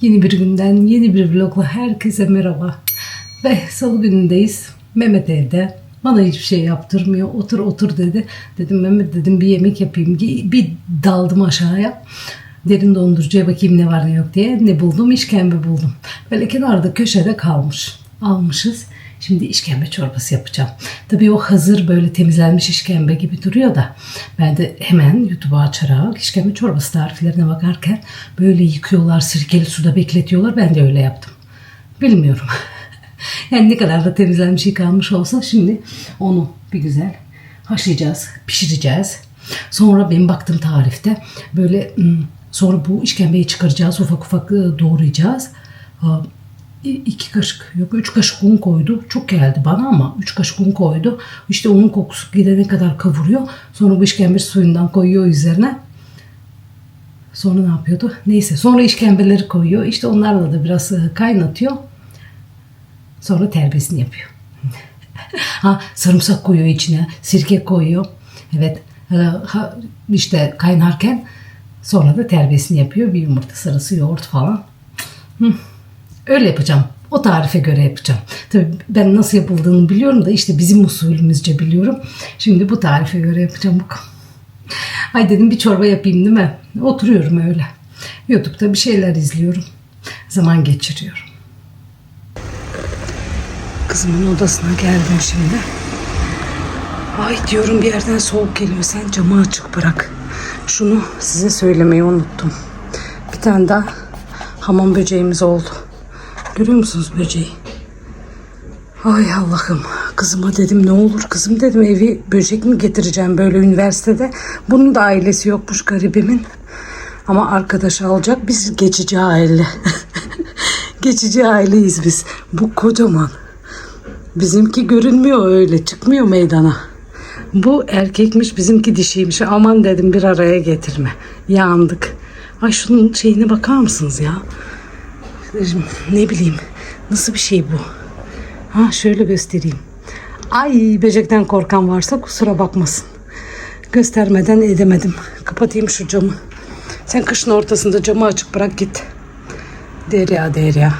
Yeni bir günden, yeni bir vlogla herkese merhaba. Ve salı günündeyiz. Mehmet evde. Bana hiçbir şey yaptırmıyor. Otur otur dedi. Dedim Mehmet dedim bir yemek yapayım. Bir daldım aşağıya. Derin dondurucuya bakayım ne var ne yok diye. Ne buldum? İşkembe buldum. Böyle kenarda köşede kalmış. Almışız. Şimdi işkembe çorbası yapacağım. Tabii o hazır böyle temizlenmiş işkembe gibi duruyor da ben de hemen YouTube'u açarak işkembe çorbası tariflerine bakarken böyle yıkıyorlar, sirkeli suda bekletiyorlar. Ben de öyle yaptım. Bilmiyorum. yani ne kadar da temizlenmiş yıkanmış olsa şimdi onu bir güzel haşlayacağız, pişireceğiz. Sonra benim baktığım tarifte böyle ım, sonra bu işkembeyi çıkaracağız, ufak ufak ıı, doğrayacağız. İki kaşık yok üç kaşık un koydu. Çok geldi bana ama üç kaşık un koydu. İşte unun kokusu gidene kadar kavuruyor. Sonra bu işkembe suyundan koyuyor üzerine. Sonra ne yapıyordu? Neyse sonra işkembeleri koyuyor. İşte onlarla da biraz e, kaynatıyor. Sonra terbiyesini yapıyor. ha sarımsak koyuyor içine, sirke koyuyor. Evet. e, ha, işte kaynarken sonra da terbiyesini yapıyor. Bir yumurta sarısı, yoğurt falan. Öyle yapacağım. O tarife göre yapacağım. Tabii ben nasıl yapıldığını biliyorum da işte bizim usulümüzce biliyorum. Şimdi bu tarife göre yapacağım bakalım. Ay dedim bir çorba yapayım değil mi? Oturuyorum öyle. YouTube'da bir şeyler izliyorum. Zaman geçiriyorum. Kızımın odasına geldim şimdi. Ay diyorum bir yerden soğuk geliyor. Sen camı açık bırak. Şunu size söylemeyi unuttum. Bir tane daha hamam böceğimiz oldu. Görüyor musunuz böceği? Ay Allah'ım. Kızıma dedim ne olur kızım dedim evi böcek mi getireceğim böyle üniversitede. Bunun da ailesi yokmuş garibimin. Ama arkadaş alacak biz geçici aile. geçici aileyiz biz. Bu kocaman. Bizimki görünmüyor öyle çıkmıyor meydana. Bu erkekmiş bizimki dişiymiş. Aman dedim bir araya getirme. Yandık. Ay şunun şeyine bakar mısınız ya? Ne bileyim nasıl bir şey bu? Ha şöyle göstereyim. Ay böcekten korkan varsa kusura bakmasın. Göstermeden edemedim. Kapatayım şu camı. Sen kışın ortasında camı açık bırak git. Derya derya.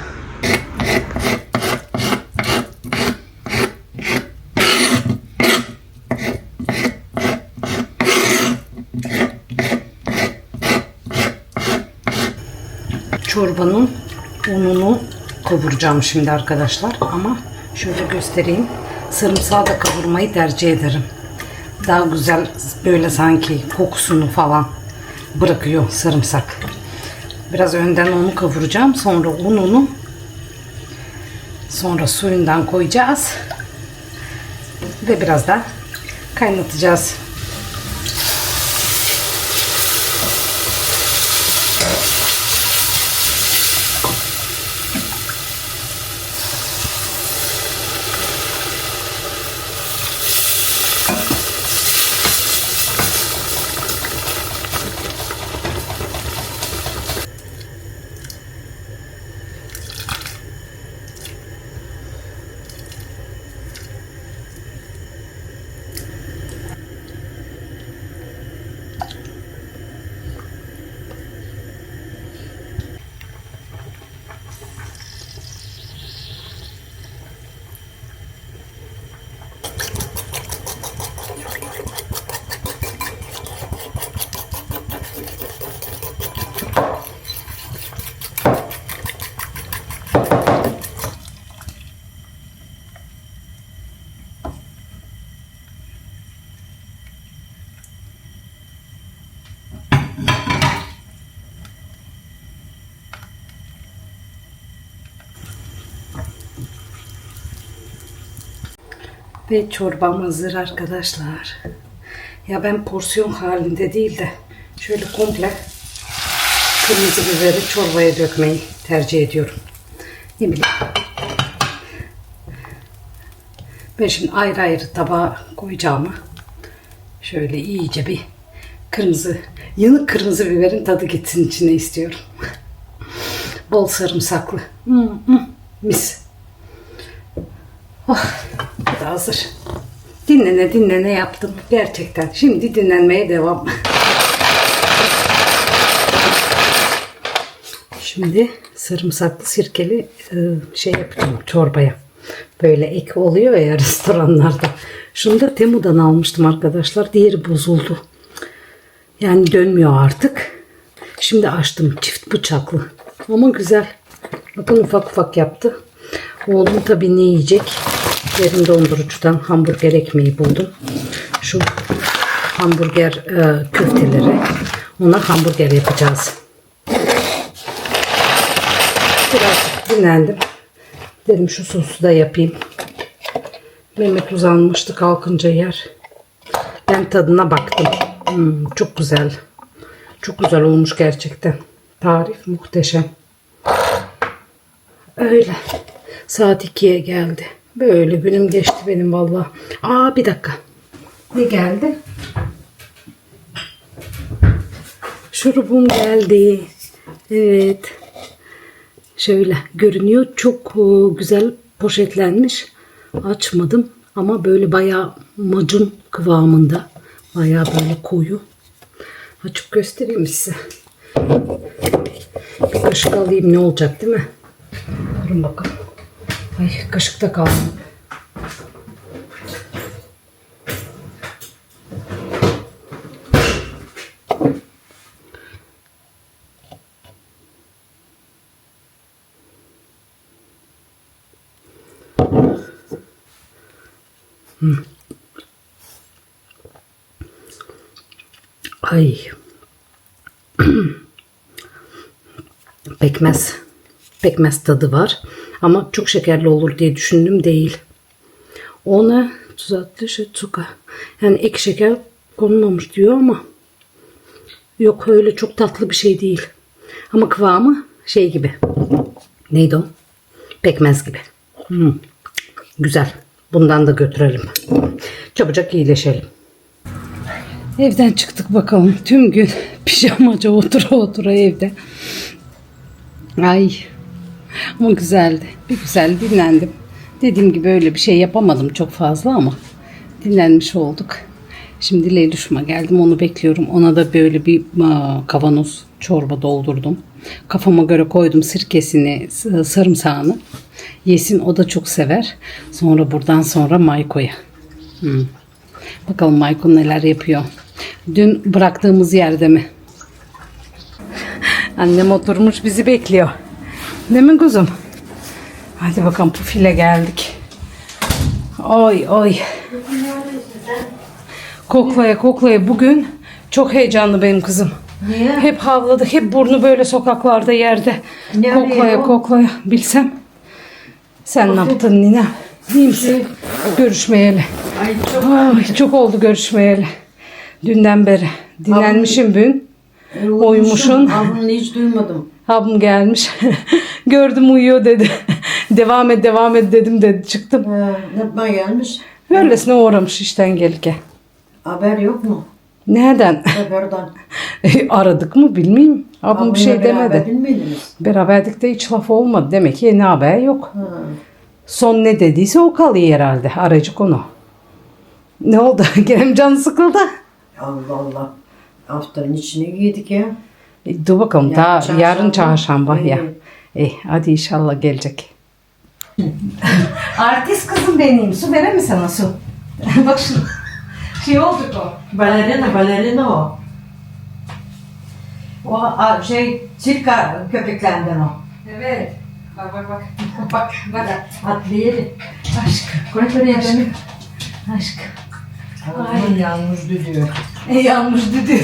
çorbanın kavuracağım şimdi arkadaşlar. Ama şöyle göstereyim. Sarımsağı da kavurmayı tercih ederim. Daha güzel böyle sanki kokusunu falan bırakıyor sarımsak. Biraz önden onu kavuracağım. Sonra ununu sonra suyundan koyacağız. Ve biraz da kaynatacağız. Ve çorbam hazır arkadaşlar. Ya ben porsiyon halinde değil de şöyle komple kırmızı biberi çorbaya dökmeyi tercih ediyorum. Ne bileyim. Ben şimdi ayrı ayrı tabağa koyacağımı şöyle iyice bir kırmızı, yanık kırmızı biberin tadı gitsin içine istiyorum. Bol sarımsaklı. Hmm, hmm, mis. Oh, hazır. Dinlene dinlene yaptım gerçekten. Şimdi dinlenmeye devam. Şimdi sarımsaklı sirkeli e, şey yapacağım çorbaya. Böyle ek oluyor ya restoranlarda. Şunu da Temu'dan almıştım arkadaşlar. Diğeri bozuldu. Yani dönmüyor artık. Şimdi açtım çift bıçaklı. Ama güzel. Bakın ufak ufak yaptı. Oğlum tabii ne yiyecek? Derin dondurucudan hamburger ekmeği buldum. Şu hamburger e, köfteleri. Ona hamburger yapacağız. Biraz dinlendim. Dedim şu sosu da yapayım. Mehmet uzanmıştı kalkınca yer. Ben tadına baktım. Hmm, çok güzel. Çok güzel olmuş gerçekten. Tarif muhteşem. Öyle. Saat 2'ye geldi. Böyle günüm geçti benim vallahi. Aa bir dakika. Ne geldi? Şurubum geldi. Evet. Şöyle görünüyor. Çok e, güzel poşetlenmiş. Açmadım ama böyle bayağı macun kıvamında. Bayağı böyle koyu. Açıp göstereyim size. Bir kaşık alayım ne olacak değil mi? Durun bakalım. Ay kaşıkta kaldı. Ay. Pekmez. Pekmez tadı var. Ama çok şekerli olur diye düşündüm değil. Ona tuzatlı şey zuka. Yani ek şeker konulmamış diyor ama yok öyle çok tatlı bir şey değil. Ama kıvamı şey gibi. Neydi o? Pekmez gibi. Hmm. Güzel. Bundan da götürelim. Çabucak iyileşelim. Evden çıktık bakalım. Tüm gün pijamaca otura otura evde. Ay. Ama güzeldi. Bir güzel dinlendim. Dediğim gibi öyle bir şey yapamadım çok fazla ama dinlenmiş olduk. Şimdi Leylüş'üme geldim. Onu bekliyorum. Ona da böyle bir aa, kavanoz çorba doldurdum. Kafama göre koydum sirkesini, sarımsağını. Yesin o da çok sever. Sonra buradan sonra Mayko'ya. Hmm. Bakalım Mayko neler yapıyor. Dün bıraktığımız yerde mi? Annem oturmuş bizi bekliyor. Değil mi kuzum? Hadi bakalım pufile geldik. Oy oy. Koklaya koklaya bugün çok heyecanlı benim kızım. Niye? Hep havladı, hep burnu böyle sokaklarda yerde. Ne koklaya arıyor? koklaya. Bilsem. Sen ne yaptın Nina? İyi misin? Görüşmeyeli. Ay çok Ay, çok oldu görüşmeyeli. Dünden beri. Dinlenmişim bugün. Uyumuşsun. Abını hiç duymadım. Abim gelmiş. Gördüm uyuyor dedi. devam et devam et dedim dedi. Çıktım. Ha, ne yapmaya gelmiş? Öylesine uğramış işten gelirken. Haber yok mu? Nereden? Haberden. Aradık mı bilmeyeyim. Abim bir şey demedi. miydiniz? Beraberdik de hiç laf olmadı. Demek ki ne haber yok. Ha. Son ne dediyse o kalıyor herhalde. Aracı konu. Ne oldu? Gene canı sıkıldı? Allah Allah. Haftanın içine giydik ya. E, dur bakalım. Yarın daha çarşamba. yarın çarşamba ya. Eh, hadi inşallah gelecek. Artist kızım benim. Su verir mi sana su? Bak şunu. Şey oldu o. Balerina, balerina o. O a, şey çirka köpeklenden o. Evet. Bak bak bak. Bak bak. Atlı yeri. Aşkım. Korektöre Aşkım. Aşkım. Aman yalnız düdüğü. E, yanmış dedi.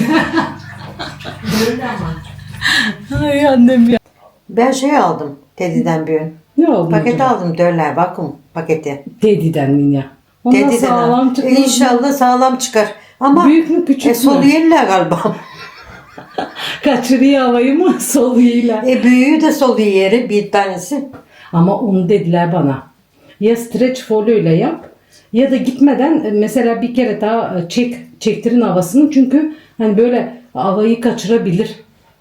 Ay annem ya. Ben şey aldım Teddy'den bir gün. Ne oldu? Paket acaba? aldım döller vakum paketi. Teddy'den Nina. Ondan Teddy'den sağlam çıkmış. İnşallah sağlam çıkar. Ama Büyük mü küçük e, mü? solu yerler galiba. Kaçırıyor havayı mı soluyla? E büyüğü de solu yeri bir tanesi. Ama onu dediler bana. Ya stretch folyo ile yap ya da gitmeden e, mesela bir kere daha e, çek çektirin havasını çünkü hani böyle havayı kaçırabilir.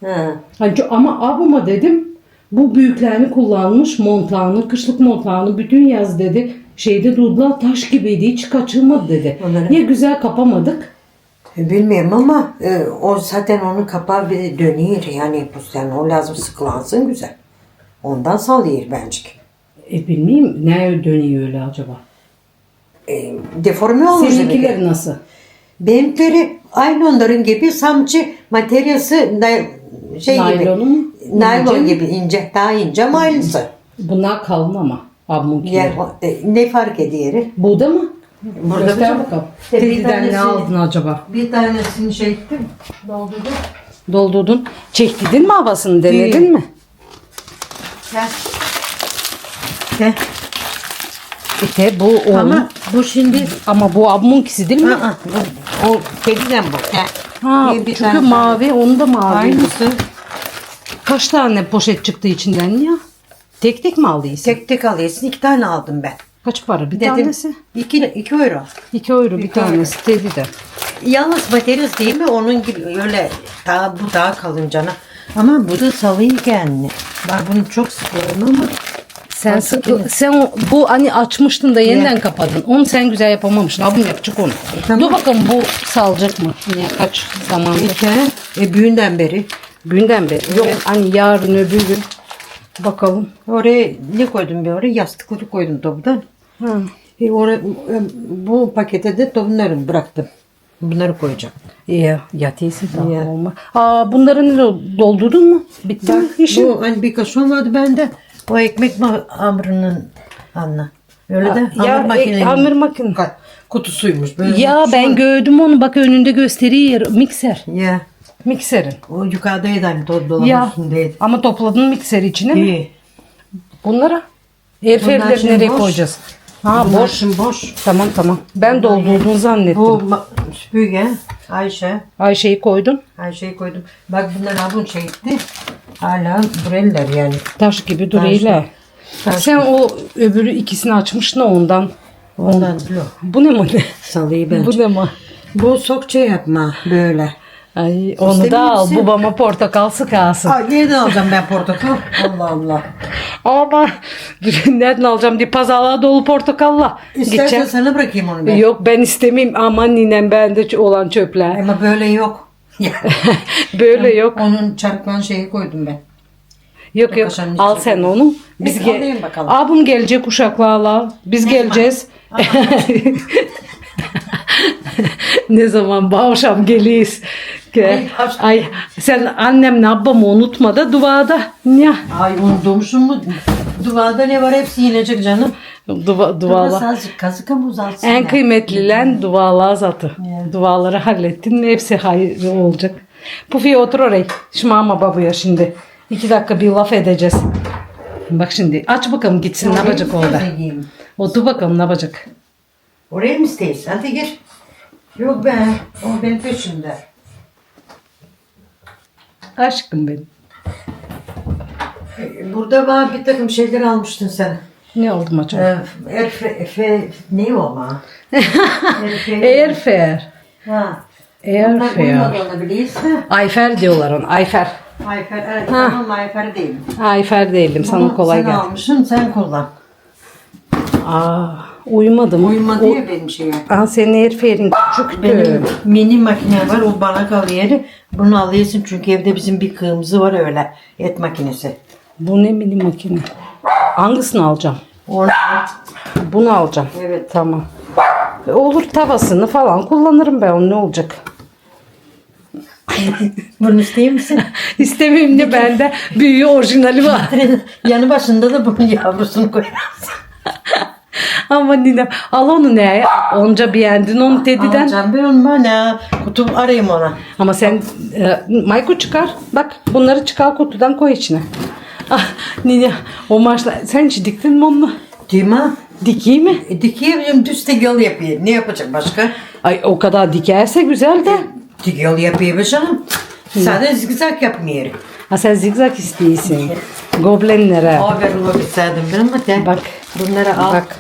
Ha. Hani ama abama dedim bu büyüklerini kullanmış montağını, kışlık montağını bütün yaz dedi. Şeyde durdular taş gibiydi hiç kaçırmadı dedi. Onları- Ya güzel kapamadık Bilmiyorum ama e, o zaten onun kapağı bir dönüyor yani bu yani o lazım sıkılansın güzel. Ondan salıyor bence. E bilmeyeyim ne dönüyor öyle acaba? E, deforme olmuş. Seninkiler nasıl? Benimkileri aynı onların gibi samçı materyası şey Naylonu gibi. Naylon İnce gibi ince daha ince ama aynısı. Bunlar kalın ama. O- e, ne fark ediyor? Buğda mı? Burada Göster bakalım. Bir Teddy'den ne tanesi- aldın acaba? Bir tanesini şey ettim. Doldurdum. Doldurdun. Çektirdin mi havasını? Denedin Değil. mi? Gel. Gel. İşte bu onun. Ama, Ama bu şimdi bu abmunkisi değil mi? Aa, bu, o kediden bu. Gel. Ha, Bir- bir çünkü tane- mavi, onu da mavi. Aynısı. Kaç tane poşet çıktı içinden ya? Tek tek mi aldıysan? Tek tek alıyorsun. iki tane aldım ben. Kaç para bir Dedim, tanesi? İki, iki euro. 2 euro bir İki euro. tanesi Teddy'de. Yalnız materyası değil mi? Onun gibi öyle daha bu daha kalın cana. Ama bu da salıyı kendini. Ben bunu çok sıkıyorum ama Sen Bak, sıkı, sen bu hani açmıştın da yeniden kapadın. Onu sen güzel yapamamışsın. Abim yapacak onu. tamam. Dur bakalım bu salacak mı? Yine kaç zamandır? iki e, büyüğünden beri Günden beri. Yok hani yarın öbür gün. Bakalım. oraya ne koydum bir oraya yastıkları koydum topudan. Ha. E, oraya, e, bu pakete de bunları bıraktım. Bunları koyacağım. İyi. Yatıysa daha İyi. olma. Aa, bunları ne doldurdun mu? Bitti mi işin? Bu hani bir kaşon vardı bende. O ekmek hamurunun anla. Öyle de hamur ya, e, makinenin hamur makine. ka- kutusuymuş. Böyle Ya kutusu ben gördüm onu bak önünde gösteriyor mikser. Ya Mikserin. o yukarıdaydı hani do- dolabın Ya üstündeydi. ama topladın mikser içine mi? İyi. Bunlara? Airfryer'leri şimdi nereye boş. koyacağız? Ha Bunlar boş. şimdi boş. Tamam tamam. Ben doldurduğunu zannettim. Bu ma- süpürge Ayşe. Ayşe'yi koydun. Ayşe'yi koydum. Bak bunlar abun çekti. Hala dureller yani. Taş gibi duruyorlar. Taş Sen o öbürü ikisini açmıştın ondan. Ondan yok. Bu ne mi? Salıyı ben. Bu ne mi? Bu sokça yapma böyle. Ay, onu İstemiyor da al. musun? Babama portakal sıkarsın. Aa, nereden alacağım ben portakal? Allah Allah. Ama nereden alacağım diye pazarlığa dolu portakalla. İstersen Gideceğim. sana bırakayım onu ben. Yok ben istemeyeyim. Aman ninem bende ç- olan çöpler. Ama böyle yok. Böyle yok. Onun çarpman şeyi koydum ben. Yok yok. Kaşanın Al sen onu. Biz ge- alayım bakalım. Abim gelecek uşaklarla. Biz geleceğiz. ne zaman bu akşam geliyiz. Ay, akşam. Ay sen annemle ablamı unutma da duada. Ya. Ay unutmuşum mu? Duvarda ne var hepsi yiyecek canım. Duva, duvala. Duvala. azıcık kazık ama uzalsın. En kıymetlilen dualar zatı. Ya. Duaları hallettin mi hepsi hayırlı olacak. Pufiye otur oraya. Şmama babuya şimdi. İki dakika bir laf edeceğiz. Bak şimdi aç bakalım gitsin ne yapacak orada. mı? Otur bakalım ne yapacak. Oraya mı isteyiz? Hadi gir. Yok be. O benim peşimde. Aşkım benim. Burada var bir takım şeyler almıştın sen. Ne oldu acaba? Ee, Erfe, efe, ne o ama? Airfare. ha. Airfare. Ayfer diyorlar ona. Ayfer. Ayfer, evet tamam Ayfer değil. Ayfer değilim. Sana Bunu kolay sen gelsin. almışsın sen kullan. Aa, uyumadım. Uymadı O- ya benim şeye. Aa, senin airfare'in küçüktü. Benim mini makine var o bana kalıyor. Bunu alıyorsun çünkü evde bizim bir kığımızı var öyle et makinesi. Bu ne mini makine? Hangisini alacağım? Onu Bunu alacağım. Evet. Tamam. Olur tavasını falan kullanırım ben onu ne olacak? bunu isteyeyim misin? İstemeyeyim de bende büyüğü orijinali var. Yanı başında da bunun yavrusunu koyarsın. Ama ninem al onu ne? Onca beğendin onu dediden. Alacağım ben onu bana. Kutum arayayım ona. Ama sen e, Mayko çıkar. Bak bunları çıkar kutudan koy içine. Ah, nine o maçla sen hiç diktin mi onu? Değil mi? Dikeyim mi? E, dikiyor düz tek yol yapıyor. Ne yapacak başka? Ay o kadar dikerse güzel de. Yapıyor be canım. Sadece zigzag yapmıyor. Ha sen zigzag istiyorsun. Goblinlere. Haber olabilirdim ben ama de. Bak. Bunları al. Bak.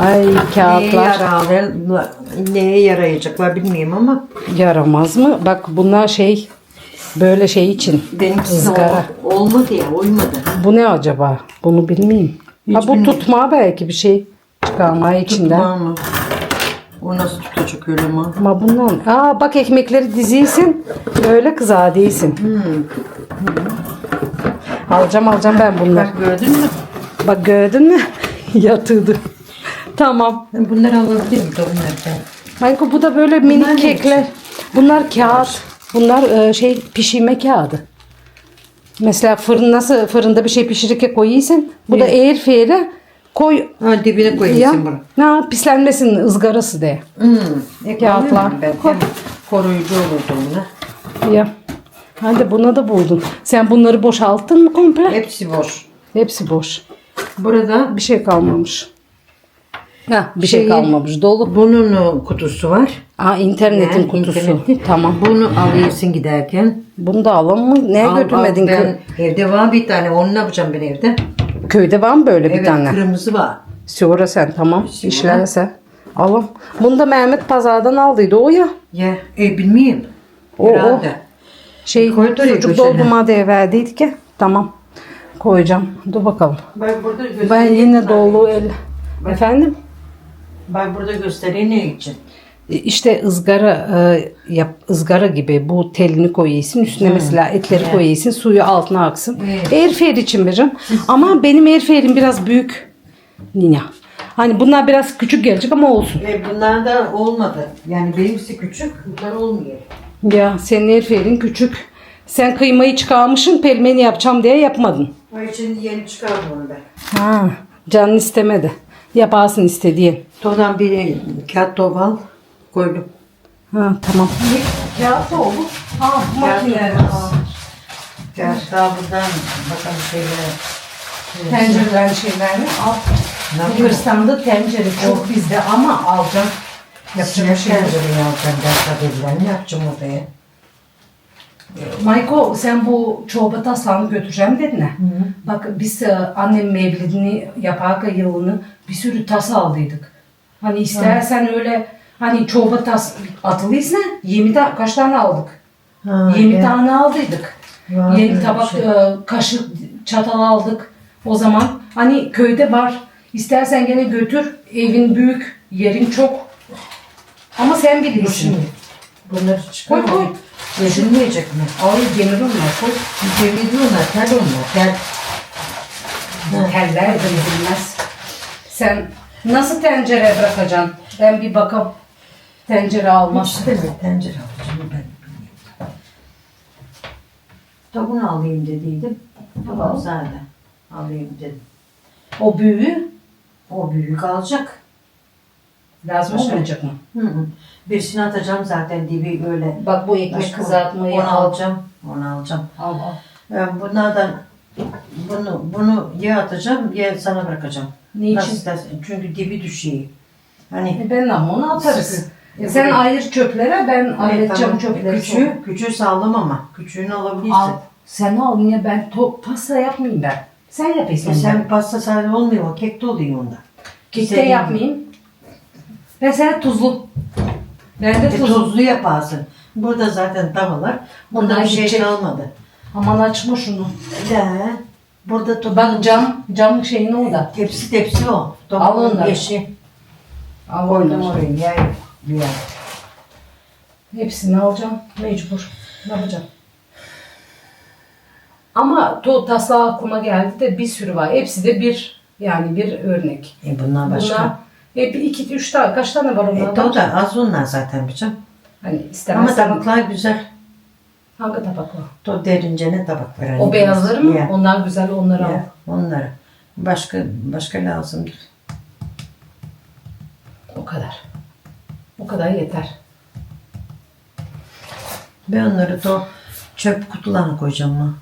Ay Neye kağıtlar. yarar, neye yarayacaklar bilmiyorum ama Yaramaz mı? Bak bunlar şey böyle şey için. benimkisi ızgara. ol- olmadı ya uymadı. Bu ne acaba? Bunu bilmeyeyim. Hiç ha bu bilmiyorum. tutma belki bir şey çıkarmaya içinden. Var mı? O nasıl tutacak öyle mi? Ama bundan. Aa bak ekmekleri diziysin. Öyle kıza değilsin. Alacağım alacağım ben bunları. Bak gördün mü? Bak gördün mü? Yatırdı. Tamam. Bunları alabilirim torunlarken. Michael bu da böyle minik Bunlar ne kekler. Bunlar kağıt. Bunlar e, şey pişirme kağıdı. Mesela fırın nasıl fırında bir şey pişirirken koyuyorsun. Bu da air fryer'e koy Ha dibine koyacaksın bunu. Ne pislenmesin ızgarası de. Hmm. E, Kağıtlar. koruyucu olurdu ona. Ya. Hadi buna da buldun. Sen bunları boşalttın mı komple? Hepsi boş. Hepsi boş. Burada Bir şey kalmamış. Ha, bir şey Şeyi- kalmamış. Dolu. bunun kutusu var. Aa internetin Yani kutusu. interneti. Tamam. Bunu alıyorsun giderken. Bunu da alalım mı? Neye Al, götürmedin? al, ben, evde var bir tane. Onu ne yapacağım ben evde? Köyde var mı böyle bir evet tane? kırmızı var. Sigara sen tamam. Sigara. İşlerse. Alım. Bunu da Mehmet pazardan aldıydı o ya. Ya e bilmiyorum. O, o. Şey götürsene. doldurma diye verdiydik ya. Tamam. Koyacağım. Dur bakalım. Bak burada. Ben yine dolu el. Efendim? Bak burada göstereyim ne için. E, İşte ızgara e, yap ızgara gibi bu telini koyuyorsun üstüne mesela etleri koyuyorsun suyu altına aksın. Evet. Airfryer için veririm. Ama benim airfryer'im biraz büyük. Nina. Hani bunlar biraz küçük gelecek ama olsun. E bunlar da olmadı. Yani benimkisi küçük, bunlar olmuyor. Ya senin airfryer'in küçük. Sen kıymayı çıkarmışsın pelmeni yapacağım diye yapmadın. O için yeni çıkardım onu ben. Ha, canın istemedi. Yaparsın istediğin. Todan bir kağıt toval koydum. Ha tamam. Kağıt oldu. Ha makineler Kağıt daha buradan bakalım şeyler. Tencereden şeylerini al. Ne Kırsamda tencere çok bizde ama alacağım. Yapacak bir şey tencereyi alacağım ben. Ne yapacağım odaya? Mayko sen bu çorba taslağını götüreceğim dedin ne? Bak biz e, annem mevlidini yaparken yılını bir sürü tas aldıydık. Hani istersen öyle hani çorba tas atılıysa 20 tane kaç tane aldık? Ha, 20 evet. tane aldıydık. Var Yeni tabak, şey. e, kaşık, çatal aldık. O zaman hani köyde var. İstersen gene götür. Evin büyük, yerin çok. Ama sen bilirsin. Bunları çıkar. Koy, koy. Yedirmeyecek mi? Ay demir onlar koy. Demir onlar, tel onlar. Tel. Teller de bilmez. Sen nasıl tencere bırakacaksın? Ben bir bakam. Tencere almaz. İşte mi? Tencere alacağım ben. Tavuğunu alayım dediydim. Tamam zaten. Alayım dedim. O büyüğü O büyük alacak. lazım Başka? olmayacak mı? Hı hı. Birisini atacağım zaten dibi böyle. Bak bu ekmek Başka- kızartmayı Onu al. alacağım. Onu alacağım. Al al. Ben bunlardan bunu bunu ya atacağım ya sana bırakacağım. Niçin? Nasıl istersen. Çünkü dibi düşüyor. Hani E ben ama onu atarız. Sıkı. E sen ayır çöplere ben ayıracağım tamam. çöpleri. Küçüğü, küçüğü sağlam ama. Küçüğünü alabilirsin. Al. Sen al niye ben to pasta yapmayayım ben. Sen yapıyorsun. E sen sen pasta sadece olmuyor. O kek de oluyor onda. Kekte Senin- yapmayayım. Ben sana tuzlu. Ben de E, tuzlu. tuzlu yaparsın. Burada zaten tavalar. Bunda Bunlar bir şey gidecek. kalmadı. Aman açma şunu. De, burada to- Bak cam, cam şeyin orada. tepsi tepsi o. Al onları. Yeşil. Al Koydum onları. oraya. Yer, yer. Hepsini alacağım. Mecbur. Ne yapacağım? Ama to taslağı aklıma geldi de bir sürü var. Hepsi de bir yani bir örnek. E bunlar başka. Bunlar hep iki, üç tane, kaç tane var E, onlardan? o da az onlar zaten bir canım. Hani Ama istemezsen tabaklar güzel. Hangi tabak var? To derince ne tabaklar. hani O beyazları mı? Ya, Onlar güzel onları al. ya, Onları. Başka başka lazımdır. O kadar. O kadar yeter. Ben onları da çöp kutularına koyacağım mı?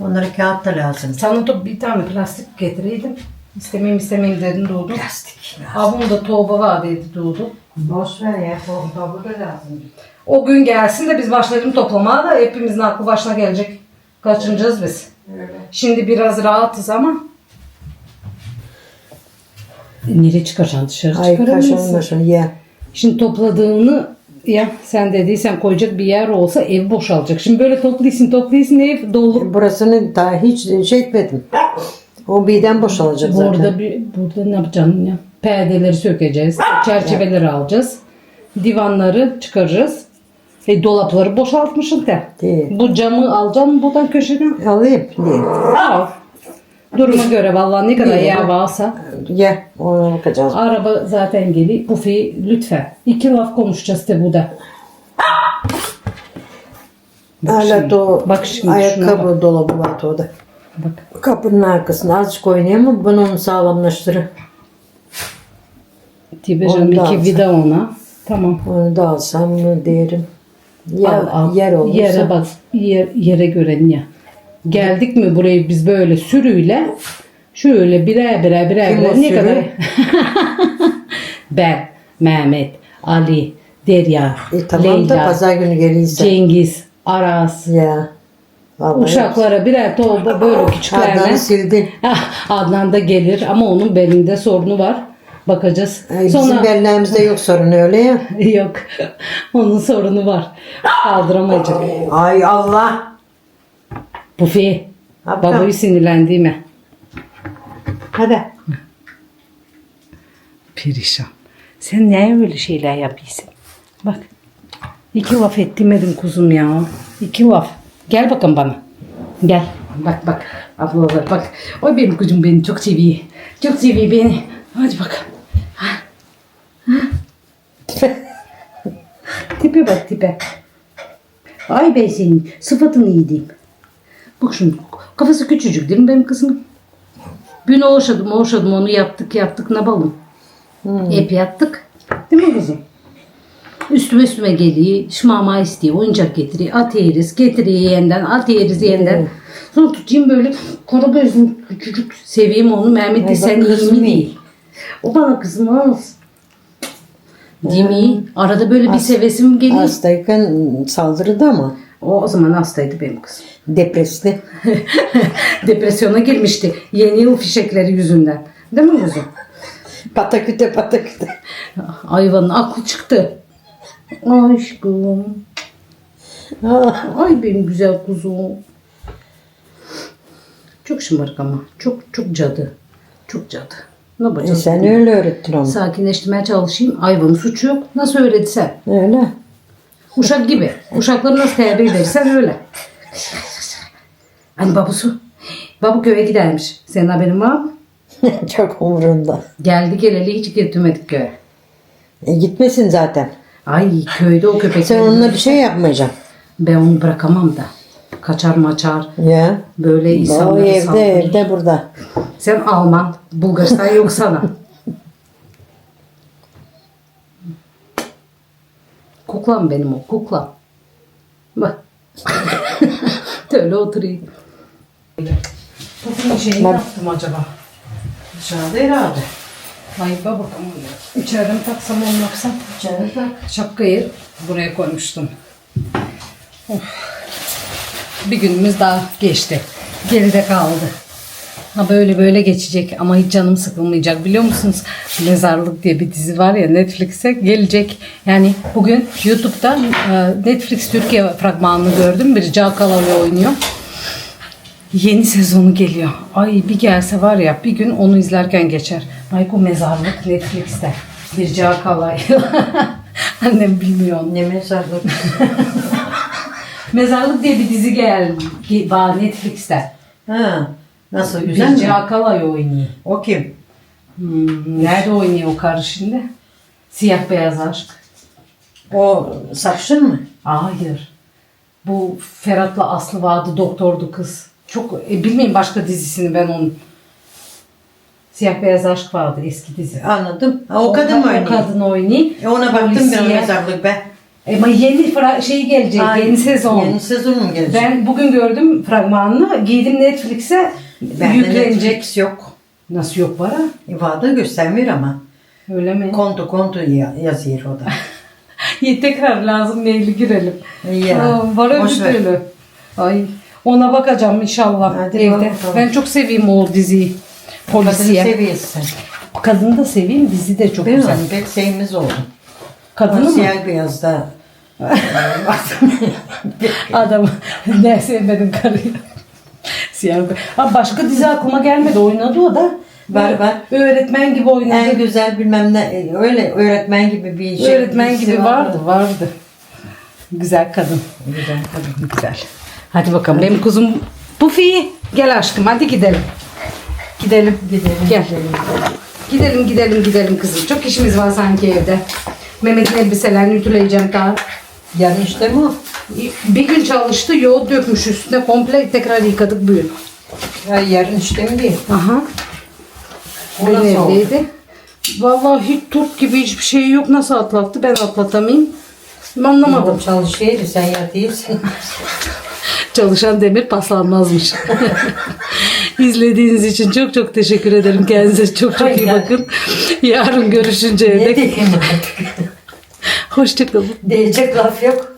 Onlara kağıt da lazım. Sana da bir tane plastik getireydim. İstemeyim istemeyim dedin doğdu. Plastik. Abim da torba var dedi doğdu. Boş ver ya. Tabu da lazım. O gün gelsin de biz başlayalım toplamaya da hepimizin aklı başına gelecek. Kaçıncağız biz. Öyle. Şimdi biraz rahatız ama. Nereye çıkaracaksın dışarı Ay kaşın çıkaramıyorsun. başını ye. Şimdi topladığını ya sen dediysen koyacak bir yer olsa ev boşalacak. Şimdi böyle topluyorsun topluyorsun ev dolu. Burasını daha hiç şey etmedim. O birden boşalacak zaten. Burada bir burada ne yapacaksın ya? Perdeleri sökeceğiz. Çerçeveleri alacağız. Divanları çıkarırız. E, dolapları boşaltmışsın de. Değil. Bu camı alacağım buradan köşeden. Alayım. Değil. Al. Duruma göre vallahi ne kadar yer varsa. Gel. Ona bakacağız. Araba zaten geliyor. Pufi lütfen. İki laf konuşacağız de burada. Hala da o bak şimdi ayakkabı dolabı var orada. Bak. Kapının arkasına azıcık oynayayım mı? Ben onu sağlamlaştırırım. Tibecan Onu da iki alsın. vida ona. Tamam. Onu da alsam mı derim. Ya, al, al. yer olursa. Yere bak. Yer, yere göre niye? Geldik mi burayı biz böyle sürüyle şöyle birer birer birer birer ne sürü? kadar ben, Mehmet, Ali, Derya, E, tamam da Leyla, pazar günü geliyse. Cengiz, Aras, Ya. Vallahi. uşaklara birer torba böyle küçüklerle. Adnan'ı sildin. Ah, Adnan da gelir ama onun belinde sorunu var. Bakacağız. Ay, Bizim Sonra bellerimizde yok sorun öyle ya. yok. Onun sorunu var. Kaldıramayacak. Ay Allah. Pufi. Abla. Babayı sinirlendi mi? Hadi. Perişan. Sen niye öyle şeyler yapıyorsun? Bak. İki laf ettirmedin kuzum ya. İki laf. Gel bakın bana. Gel. Bak bak. Ablalar bak. O benim kuzum beni çok seviyor. Çok seviyor beni. Hadi bak. tipe bak tipe. Ay ben senin sıfatını iyi diyeyim. Bak şunu. Kafası küçücük değil mi benim kızım? Gün oğuşadım oğuşadım onu yaptık yaptık ne balım. Hep yaptık. Değil mi kızım? Üstüme üstüme geliyor. Şmama istiyor. Oyuncak getiriyor. At yeriz. Getiriyor yeniden. At yeriz yeniden. Sonra tutayım böyle kara gözüm küçücük seveyim onu. Mehmet de Ay, sen bak iyi kızım mi iyi. değil. O bana kızmaz. Değil mi? Arada böyle bir sevesim geliyor. Hastayken saldırıdı ama. O, o zaman hastaydı benim kızım. Depresli. Depresyona girmişti. Yeni yıl fişekleri yüzünden. Değil mi kuzum? Pataküte pataküte. Ayvanın aklı çıktı. Aşkım. Ah, Ay benim güzel kuzum. Çok şımarık ama. Çok çok cadı. Çok cadı. Ne e yapacağız? sen öyle öğrettin onu. Sakinleştirmeye çalışayım. Ayvanın suçu yok. Nasıl öğretsen? Öyle. Uşak gibi. Uşakları nasıl terbiye edersen öyle. Hani babusu. Babu köye gidermiş. Senin haberin var mı? Çok umurunda. Geldi geleli hiç götürmedik köye. E gitmesin zaten. Ay köyde o köpek. Sen onunla bir şey yapmayacaksın. Ben onu bırakamam da. Kaçar maçar. Ya. Böyle O insanları evde saldırır. evde burada. Sen Alman. Bulgaristan yok sana. Kuklam benim o. Kuklam. Bak. Öyle oturayım. Bugün şeyi Ben- yaptım acaba. Dışarıda herhalde. Ay baba İçeride mi taksam onu yapsam? İçeride tak. Şapkayı buraya koymuştum. Of. Bir günümüz daha geçti. Geride kaldı. Ha böyle böyle geçecek ama hiç canım sıkılmayacak biliyor musunuz? Mezarlık diye bir dizi var ya Netflix'e gelecek. Yani bugün YouTube'da e, Netflix Türkiye fragmanını gördüm. Bir Cakalalı oynuyor. Yeni sezonu geliyor. Ay bir gelse var ya bir gün onu izlerken geçer. Mayko Mezarlık Netflix'te. Bir Cakalay. Annem bilmiyor. Ne mezarlık. Mezarlık diye bir dizi gel ge- var Netflix'te. ha. Nasıl güzel Bir mi? Cakalay oynuyor. O kim? Hmm, nerede oynuyor o karı şimdi? Siyah beyaz aşk. O sarışın mı? Hayır. Bu Ferhat'la Aslı vardı doktordu kız. Çok e, bilmeyin başka dizisini ben onun. Siyah beyaz aşk vardı eski dizi. Anladım. Ha, o kadın mı O oynuyor? kadın oynuyor. E ona baktım ben o mezarlık be. Ama yeni şey gelecek, Ha, yeni sezon. Yeni sezon mu gelecek? Ben bugün gördüm fragmanını, giydim Netflix'e Bende yüklenecek. Netflix yok. Nasıl yok para? İvada göstermiyor ama. Öyle mi? Kontu kontu ya- yazıyor o da. Tekrar lazım maili girelim. Ya, Aa, var öbür türlü. Ay ona bakacağım inşallah Hadi evde. bak bakalım. Ben çok seveyim o diziyi. Kadını Polisiye. seviyorsun. Kadını da seveyim, dizi de çok Değil mi? güzel. Pek şeyimiz oldu. Kadını mı? Siyah beyazda. Adam ne sevmedim karıyı. Siyah. Ha, başka dizi aklıma gelmedi. Oynadı o da. Var, var. Öğretmen gibi oynadı. En güzel bilmem ne öyle öğretmen gibi bir şey. Öğretmen gibi vardı, vardı. Güzel kadın. Güzel kadın. Güzel. Hadi bakalım benim kuzum Pufi gel aşkım hadi gidelim. Gidelim. Gidelim, Gel. gidelim. Gidelim gidelim gidelim kızım. Çok işimiz var sanki evde. Mehmet'in elbiselerini ütüleyeceğim daha. Yarın işte mi o? Bir gün çalıştı yoğurt dökmüş üstüne komple tekrar yıkadık bugün. Ya yarın işte mi değil? Aha. O nasıl oldu? evdeydi. Vallahi hiç turp gibi hiçbir şey yok. Nasıl atlattı ben atlatamayayım. Anlamadım. O çalışıyordu sen ya değilsin. Çalışan demir paslanmazmış. İzlediğiniz için çok çok teşekkür ederim. Kendinize çok çok iyi bakın. Yarın görüşünceye ne dek diyeyim artık? hoşçakalın. Diyecek laf yok.